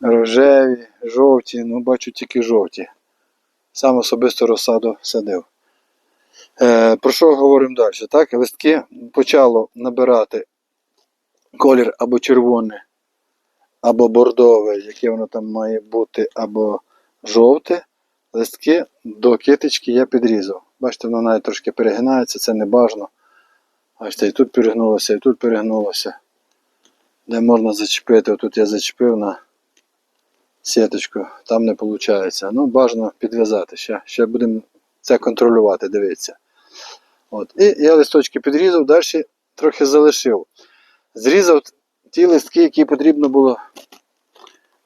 рожеві, жовті, ну бачу тільки жовті. Сам особисто розсаду садив. Е, про що говоримо далі? Так? Листки почало набирати колір або червоне, або бордове, яке воно там має бути, або жовте. Листки до китички я підрізав. Бачите, воно навіть трошки перегинається, це не бажано. Бачите, і тут перегнулося, і тут перегнулося. Де можна зачепити, отут я зачепив на сіточку, там не виходить. Ну, бажано підв'язати. Ще, ще будемо це контролювати, дивіться. От. І я листочки підрізав, далі трохи залишив. Зрізав ті листки, які потрібно було,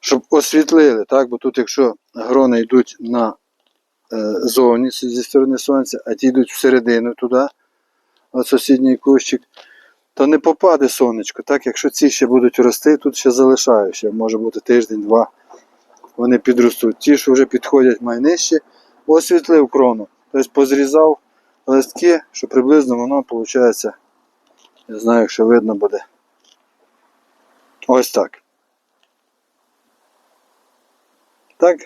щоб освітлили. Так? Бо тут, якщо грони йдуть на е, зовні зі сторони сонця, а ті йдуть всередину туди, от сусідній кущик, то не попаде сонечко. Так? Якщо ці ще будуть рости, тут ще залишаю, ще може бути тиждень-два. Вони підростуть. Ті, що вже підходять майнижче, освітлив крону. Тобто позрізав листки, що приблизно воно виходить, не знаю, якщо видно буде. Ось так. Так,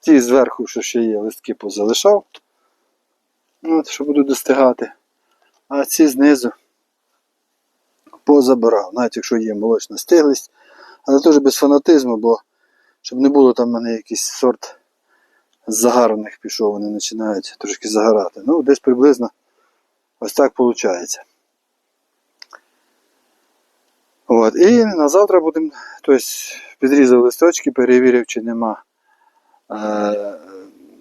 ті зверху, що ще є, листки позалишав. От, що буду достигати. А ці знизу позабирав, навіть якщо є молочна стиглість, але теж без фанатизму, бо щоб не було там в мене якийсь сорт загараних пішов, вони починають трошки загорати. Ну, десь приблизно ось так виходить. От. І на завтра будемо, тобто підрізав листочки, перевірив, чи нема е,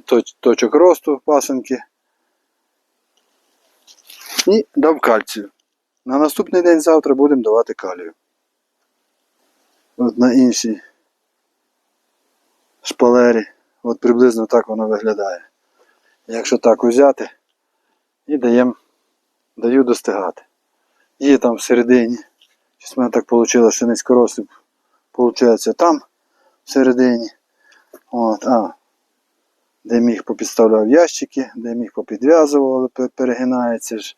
точ- точок росту пасенки. І дав кальцію. На наступний день завтра будемо давати калію. От на іншій шпалері. От приблизно так воно виглядає. Якщо так взяти і даємо, даю достигати. Є там всередині. Щось в мене так вийшло, що низькорослі виходить там всередині. От, а, де міг попідставляв ящики, де міг попідв'язував, але перегинається ж.